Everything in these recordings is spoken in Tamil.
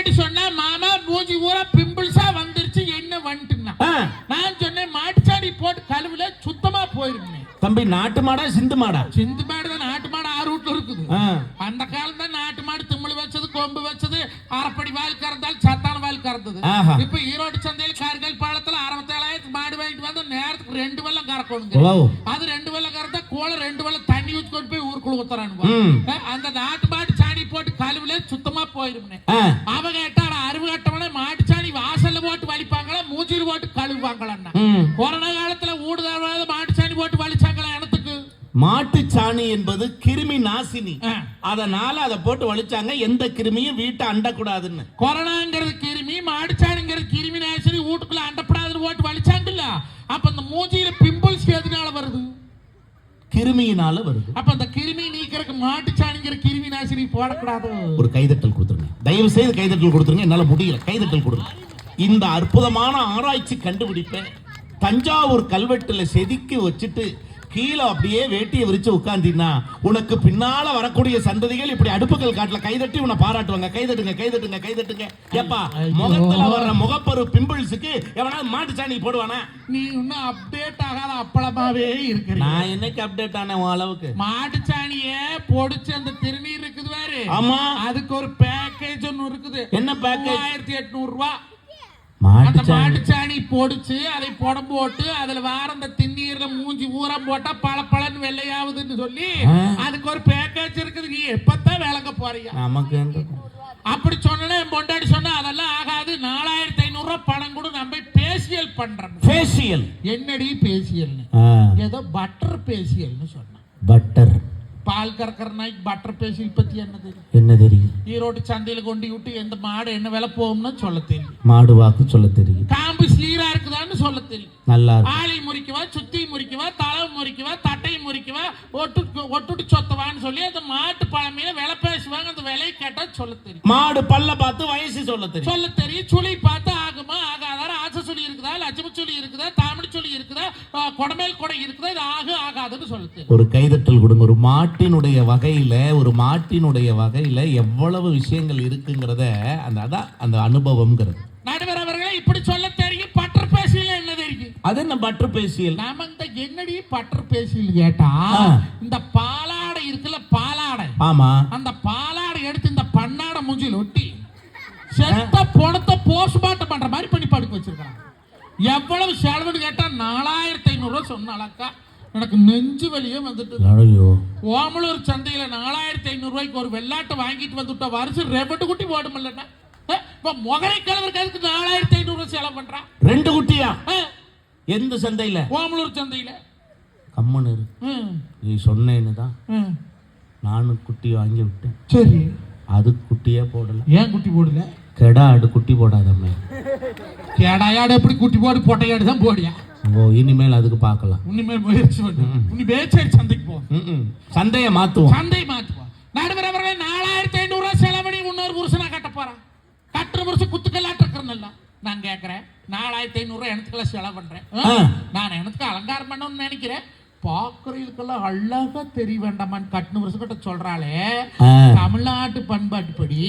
பொண்டாட்டி சொன்னா மாமா மூஞ்சி ஊரா பிம்பிள்ஸா வந்துருச்சு என்ன வந்துட்டுனா நான் சொன்னேன் மாட்டுச்சாணி போட்டு கழுவுல சுத்தமா போயிருந்தேன் தம்பி நாட்டு மாடா சிந்து மாடா? சிந்து மாடு தான் நாட்டு மாடு ஆறு வீட்டுல இருக்குது. அந்த காலம் தான் நாட்டு மாடு திமிழ் வச்சது கொம்பு வச்சது அரைப்படி வால் கறந்தால் சத்தான வால் கறந்தது. இப்ப ஈரோடு சந்தையில் கார்கல் பாலத்துல அறுபத்தேழாயிரத்து மாடு வாங்கிட்டு வந்து நேரத்துக்கு ரெண்டு வெள்ளம் கறக்கணுங்க. அது ரெண்டு வெள்ளம் கறந்தா கோல ரெண்டு வெள்ளம் தண்ணி ஊத்தி கொண்டு போய் ஊருக்குள்ள ஊத்துறானுங்க. அந்த நாட்டு சுத்தமா போயிருமே அவ கேட்டாட அருவு கட்டவன மாட்டு சாணி வாசல்ல போட்டு வலிப்பாங்களா மூஞ்சில போட்டு கழுவுவாங்களா. கொரோனா காலத்துல ஊடுதலாத மாட்டு சாணி போட்டு வலிச்சாங்களா எனத்துக்கு மாட்டுச் சாணி என்பது கிருமி நாசினி. அதனால அதை போட்டு வலிச்சாங்க எந்த கிருமியும் வீட்டை அண்டக்கூடாதுன்னு. கொரோனாங்கிறது கிருமி மாடுச்சாணிங்கிறது கிருமி நாசினி வீட்டுக்குள்ள அண்டப்படாதுன்னு போட்டு வலிச்சாங்கல்ல? அப்ப அந்த மூஞ்சியில கிருமியினால வருது. அப்ப அந்த கிருமி நீக்கிறதுக்கு மாட்டுச்சாணிங்கிற கிருமி நாசினி போடக்கூடாது. ஒரு கைதட்டல் கொடுத்துருங்க. தயவு செய்து கைதட்டல் கொடுத்துருங்க என்னால முடியல. கைதட்டல் கொடுங்க. இந்த அற்புதமான ஆராய்ச்சி கண்டுபிடிப்பை தஞ்சாவூர் கல்வெட்டுல செதுக்கி வச்சுட்டு கீழே அப்படியே வேட்டியை விரிச்சு உட்கார்ந்தீங்கன்னா உனக்கு பின்னால வரக்கூடிய சந்ததிகள் இப்படி அடுப்புகள் காட்டுல கைதட்டி உன்னை பாராட்டுவாங்க. கைதட்டுங்க கைதட்டுங்க கைதட்டுங்க ஏப்பா முகத்துல வர்ற முகப்பரு பிம்பிள்ஸுக்கு எவனாவது மாட்டு சாணி போடுவானா? நீ இன்னும் அப்டேட் ஆகாத அப்பளமாவே இருக்கிற நான் என்னைக்கு அப்டேட் ஆனேன் உன் அளவுக்கு? மாட்டுச்சாணிய பொடிச்சு அந்த திருநீர் இருக்குது வேறு ஆமா. அதுக்கு ஒரு பேக்கேஜ் ஒன்னு இருக்குது. என்ன பேக்கேஜ் மூவாயிரத்தி எட்நூறு ரூபா. மாட்டு அந்த சாணி மாட்டுச்சாணி. பொடிச்சு அதை புடம் போட்டு அதுல வேற அந்த திண்ணீர்ல மூஞ்சி ஊறம் போட்டா பல பலன்னு வெள்ளையாகுதுன்னு சொல்லி. அதுக்கு ஒரு பேக்கேஜ் இருக்குது. நீ எப்பத்தான் விளங்க போறியா? நமக்கு அப்படி சொன்னா என் பொண்டாடி சொன்னா அதெல்லாம் ஆகாது. நாலாயிரத்தி ஐநூறு ரூபாய் பணம் கூட. நம்ம பேசியல் பண்றோம். ஃபேஷியல் என்னடி பேசியல்னு ஏதோ பட்டர் பேசியல்னு சொன்னான். பட்டர் பால் கறக்கிற நாய்க்கு பட்டர் பேசியல் பத்தி என்ன தெரியும் என்ன தெரியும்? ஈரோடு சந்தையில கொண்டு விட்டு எந்த மாடு என்ன விலை போகும்னு சொல்ல தெரியும். மாடு வாக்கு சொல்ல தெரியும். காம்பு ஸ்லீரா இருக்குதான்னு சொல்ல தெரியும். நல்லா ஆளி முறிக்கவா சுத்தி முறிக்கவா தலை முறிக்கவா தட்டை முறிக்கவா ஒட்டு ஒட்டுட்டு சொத்தவான்னு சொல்லி அந்த மாட்டு பழமையில விலை பேசுவாங்க அந்த விலையை கேட்டா சொல்ல தெரியும். மாடு பல்ல பார்த்து வயசு சொல்ல தெரியும். சொல்ல தெரியும் சுழி பார்த்து சுழி இருக்குதா? லட்சுமி சுழி இருக்குதா? தாமடி சுழி இருக்குதா? கொடமேல் கொடை இருக்குதா? இது ஆகு ஆகாதுன்னு சொல்ல தெரியும் ஒரு கைதட்டல் கொடுங்க. ஒரு மாட்டினுடைய வகையில ஒரு மாட்டினுடைய வகையில எவ்வளவு விஷயங்கள் இருக்குங்கிறத அந்த அதான் அந்த அனுபவம்ங்கிறது. நடுவர் அவர்களே இப்படி சொல்ல தெரியும். பட்டர் பேசியல என்ன தெரியும்? அது என்ன பட்டர் பேசியல்? நாம இந்த என்னடி பட்டர் பேசியல் கேட்டா. இந்த பாலாடை இருக்குல்ல பாலாடை. ஆமா. அந்த பாலாடை எடுத்து இந்த பண்ணாடை மூஞ்சில ஒட்டி செத்த பணத்தை போஸ்ட்மார்ட்டம் பண்ற மாதிரி பண்ணி படுக்க வச்சிருக்கான் எவ்வளவு செலவுன்னு கேட்டா நாலாயிரத்தி ஐநூறு ரூபாய் சொன்னாலக்கா எனக்கு நெஞ்சு வலியே வந்துட்டு ஐயோ ஓமலூர் சந்தையில நாலாயிரத்தி ஐநூறு ரூபாய்க்கு ஒரு வெள்ளாட்டை வாங்கிட்டு வந்துட்டா வருஷம் ரெவட்டு குட்டி போடுமில்லண்ணா இப்ப முகரை கிழவருக்கு அதுக்கு நாலாயிரத்தி ஐநூறு ரூபாய் செலவு பண்றான் ரெண்டு குட்டியா? ஆ, எந்த சந்தையில? ஓமலூர் சந்தையில. கம்மனு இரு. ம், நீ சொன்னேன்னு தான் ம். நானும் குட்டி வாங்கி விட்டேன். சரி. அது குட்டியே போடல. ஏன் குட்டி போடல? கெடா ஆடு குட்டி போடாதம்மே. கேடாயாடு எப்படி குட்டி போடு பொட்டையாடு தான் போடியா? ஓ இனிமேல் அதுக்கு பார்க்கலாம். உன்னிமேல் முயற்சி பண்ணு. உன்னி பேச்சேரி சந்தைக்கு போ. சந்தையை மாத்துவோம். சந்தை மாத்துவோம். நடுவர் அவர்களே நாலாயிரத்தி ஐநூறு ரூபாய் செலவணி இன்னொரு புருஷனா கட்ட போறான். கட்டுற புருஷன் குத்துக்கல்லாட்டு இருக்கிறனல்ல நான் கேட்கறேன் நாலாயிரத்தி ஐநூறு ரூபாய் எனத்துக்கெல்லாம் செலவு ஆ. நான் எனக்கு அலங்காரம் பண்ணணும்னு நினைக்கிறேன். பாக்குறதுக்கெல்லாம் அழகா தெரிய வேண்டாமான்னு கட்டுன வருஷம் கிட்ட சொல்றாளே. தமிழ்நாட்டு பண்பாட்டுப்படி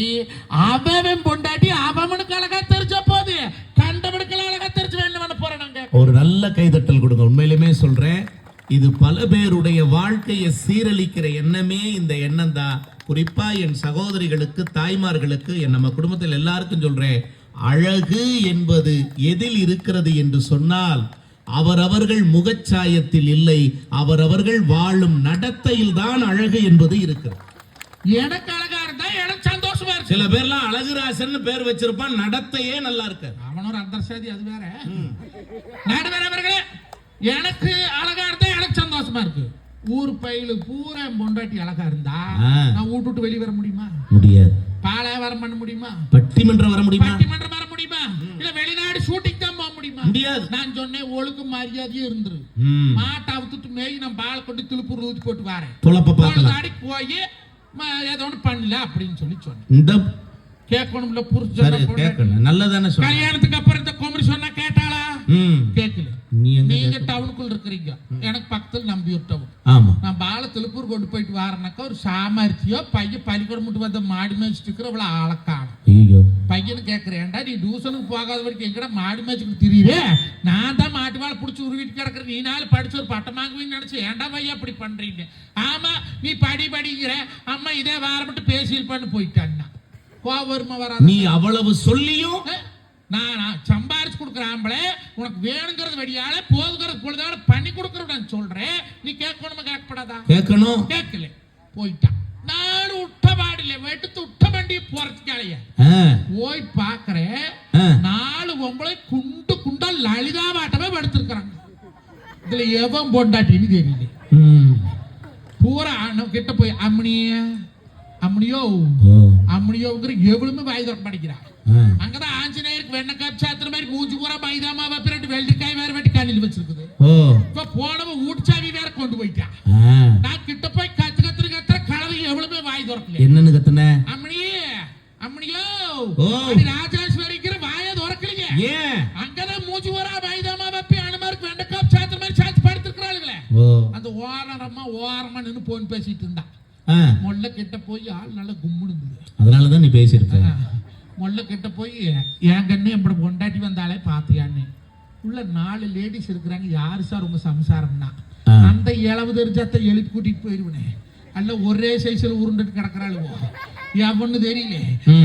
அவன் பொண்டாட்டி அவனுக்கு அழகா தெரிஞ்ச போது. கண்டவனுக்கெல்லாம் அழகா தெரிஞ்சு போறேன் நாங்க. ஒரு நல்ல கைதட்டல் கொடுங்க. உண்மையிலுமே சொல்றேன் இது பல பேருடைய வாழ்க்கையை சீரழிக்கிற எண்ணமே இந்த எண்ணம் தான். குறிப்பா என் சகோதரிகளுக்கு தாய்மார்களுக்கு என் நம்ம குடும்பத்தில் எல்லாருக்கும் சொல்றேன் அழகு என்பது எதில் இருக்கிறது என்று சொன்னால் அவரவர்கள் முகச்சாயத்தில் இல்லை அவரவர்கள் வாழும் நடத்தையில் தான் அழகு என்பது இருக்கிறது. எனக்கு அழகா இருந்தா எனக்கு சந்தோஷமா இருக்கு. சில பேர்லாம் அழகுராசன் பேர் வச்சிருப்பான் நடத்தையே நல்லா இருக்காது. அவனும் ஒரு அந்தர்சாதி அது வேற. நடுவர் அவர்களே எனக்கு அழகா இருந்தா எனக்கு சந்தோஷமா இருக்கு. ஊர் பயிலு பூரா பொண்டாட்டி அழகா இருந்தா. நான் வீட்டு விட்டு வெளியே வர முடியுமா? முடியாது. பாலாவரம் பண்ண முடியுமா? பட்டிமன்றம் வர முடியுமா? பட்டிமன்றம் வர முடியுமா? இல்ல வெளிநாடு ஷூட்டிங் முடியுமா? முடியாது. நான் சொன்னேன் ஒழுக்கு மரியாதையும் இருந்துரு. மாட்டை அவுத்துட்டு மேய் நான் பால் கொண்டு திருப்பூர் ஊத்தி போட்டு வரேன். பொழப்ப பார்க்கலாம் நாடி போய் ஏதோ ஒண்ணு பண்ணல அப்படின்னு சொல்லி சொன்னேன். இந்த கேட்கணும்ல புரிஞ்சு கேட்கணும். நல்லதானே சொல்ற கல்யாணத்துக்கு அப்புறம் இந்த குமரி சொன்னா கேட்டாளா? கேட்கல. நீங்க டவுனுக்குள்ள இருக்கிறீங்க. எனக்கு பக்கத்துல நம்பியூர் டவுன். ஆமா. நான் பால திருப்பூர் கொண்டு போயிட்டு வரேனாக்கா ஒரு சாமர்த்தியோ பையன் பள்ளிக்கூடம் மட்டும் வந்த மாடி மேய்ச்சிட்டு இருக்கிற அவ்வளோ ஆளக்காணும் ஐயோ பை பையனு கேட்குறேன்டா நீ டியூஷனுக்கு போகாத வரைக்கும் எங்கடா மாடு மேய்ச்சிக்கிட்டு திரியுவே நான் தான் மாட்டு வாழை பிடிச்சி உருவிட்டு கிடக்குறேன். நீ நாள் படிச்சு ஒரு பட்டம் வாங்குவீன்னு நினச்சி ஏன்டா பையன் அப்படி பண்ணுறீங்க ஆமா நீ படி படிக்கிற. அம்மா இதே வாரம் மட்டும் பேசியில் பண்ணு போயிட்டான்னா. கோவம் வருமா வராது? நீ அவ்வளவு சொல்லியும் நான் சம்பாரிச்சு கொடுக்குற ஆம்பளை உனக்கு வேணுங்கிறது வெடியால போதுங்கிறது பொழுதால பண்ணி கொடுக்குறேன் நான் சொல்றேன். நீ கேட்கணுமா கேட்கப்படாதா? கேட்கணும். கேட்கல. போயிட்டான். நானும் விட்ட பாடில்ல வெட்டுத்து விட்ட வண்டி போறதுக்காலைய ஆ, போய் பாக்குறேன். நாலு பொம்பளை குண்டு குண்டா லலிதா வாட்டமே படுத்திருக்கிறாங்க. இதுல எவன் பொண்டாட்டின்னு தெரியல. பூரா கிட்ட போய் அம்மனிய அம்மனியோ அம்மனியோங்கிற எவ்வளவுமே வாய் திறக்க மாட்டேங்கிறான். அங்கதான் ஆஞ்சநேயருக்கு வெண்ணெய் காப்பு சாத்துற மாதிரி மூஞ்சி பூரா மைதாமா வைப்பு ரெண்டு வெள்ளரிக்காய் வேற வெட்டி காலையில் வச்சிருக்குது. இப்ப போனவன் ஊட்சாவி வேற கொண்டு போயிட்டான். ஓரமா ஓரமா நின்னு போன் பேசிட்டு இருந்தா. முல்ல கிட்ட போய் ஆள் நல்லா கும்முன்னு இருந்தது. அதனாலதான் நீ பேசியிருப்ப. முல்ல கிட்ட போய் என் கண்ணு எப்படி பொண்டாட்டி வந்தாலே பாத்தியான்னு. உள்ள நாலு லேடிஸ் இருக்கிறாங்க. யாரு சார் உங்க சம்சாரம்னா. அந்த இளவு தெரிஞ்சத்தை எழுப்பி கூட்டிட்டு போயிருவனே. அல்ல ஒரே சைஸ்ல உருண்டுட்டு கிடக்குறாளுவோ எவன்னு தெரியல.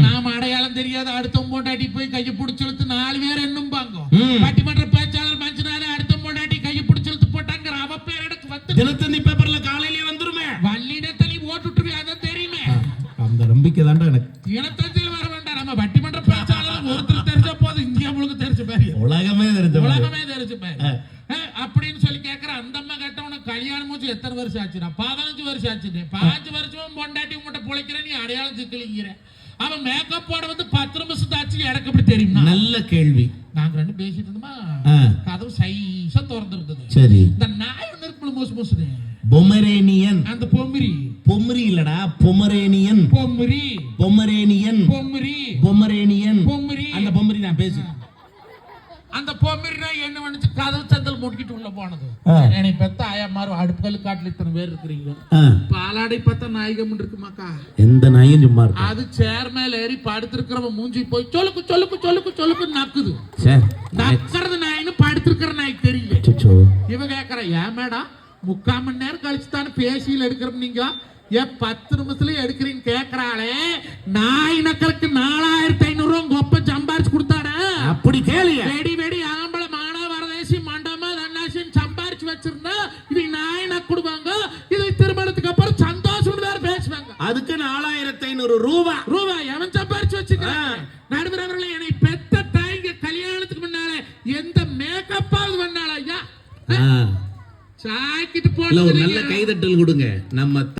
நாம அடையாளம் தெரியாத அடுத்த பொண்டாட்டி போய் கையை பிடிச்சி இழுத்து நாலு பேர் என்னும் பாங்க ம். பட்டிமன்ற தினத்தந்தி பேப்பர்ல காலையிலே வந்துருமே. வள்ளிடத்தை நீ ஓட்டு விட்டுருவே அதான் தெரியுமே அந்த நம்பிக்கை தான்டா எனக்கு. இனத்தஞ்சில் வர வேண்டாம். நம்ம பட்டிமன்ற பேச்சாளர் ஒருத்தர் தெரிஞ்ச போது இந்தியா முழுக்க தெரிஞ்ச பேரு. உலகமே தெரிஞ்ச உலகமே தெரிஞ்ச பேரு. அப்படின்னு சொல்லி கேக்குற அந்த அம்மா கேட்ட உனக்கு கல்யாணம் முடிச்சு எத்தனை வருஷம் ஆச்சுடா பதினஞ்சு வருஷம் ஆச்சு பாஞ்சு வருஷமும் பொண்டாட்டி உங்கள்கிட்ட பொழைக்கிற நீ அடையாளம் சிக்கலிங்கிற. அவன் மேக்கப் போட வந்து பத்து நிமிஷம் ஆச்சு எனக்கு எப்படி தெரியுமா நல்ல கேள்வி. நாங்க ரெண்டு பேசிட்டு இருந்தோமா? கதவு சைஸா திறந்து இருந்தது சரி. இந்த நாய் பொமரேனியன். அந்த பொம்மிரி பொம்மரி இல்லடா பொமரேனியன். பொம்மிரி பொமரேனியன். பொம்மிரி பொமரேனியன். பொம்மிரி அந்த பொம்மரி நான் பேசு. அந்த பொம்மிரினா என்ன பண்ணுச்சு கதவு சந்தல் உள்ள போனது. ஆ. என்னை பெத்த ஆயா மாறு அடுப்புக்கல் காட்டுல இத்தனை பேர் இருக்கிறீங்க பாலாடை பார்த்தா நாயகம் இருக்குமாக்கா? எந்த நாயும் சும்மா அது சேர் மேல ஏறி படுத்திருக்கிறவன் மூஞ்சி போய் சொல்லுக்கு சொல்லுக்கு சொல்லுக்கு சொல்லுக்கு நக்குது. நக்கிறது நாயின்னு படுத்திருக்கிற நாய்க்கு தெரியல. இவ கேக்குற ஏன் மேடம்? முக்கால் மணி நேரம் கழிச்சு தானே பேசியில் எடுக்கிறோம் நீங்க? ஏன் பத்து நிமிஷத்துல எடுக்கிறீங்க கேக்குறாளே. நாய் நக்கலுக்கு நாலாயிரத்தி ஐநூறு ரூபா கொப்ப சம்பாரிச்சு கொடுத்தாடா? அப்படி கேளிய வெடி வெடி ஆம்பளை மானா வரதேசி மண்டமா தன்னாசின்னு சம்பாரிச்சு வச்சிருந்தா இது நாய் நக்குடுவாங்க இது திருமணத்துக்கு அப்புறம் சந்தோஷம் வேற பேசுவாங்க. அதுக்கு நாலாயிரத்தி ஐநூறு ரூபா ரூபாய் அவன் சம்பாரிச்சு வச்சுக்கிறான்? நடுவர் அவர்களே என்னை பெத்த தாய்ங்க கல்யாணத்துக்கு முன்னாலே எந்த மேக்கப்பாவது பண்ணாளா ஐயா ஆ, சாக்கிட்டு இல்ல ஒரு நல்ல கைதட்டல் கொடுங்க. நம்ம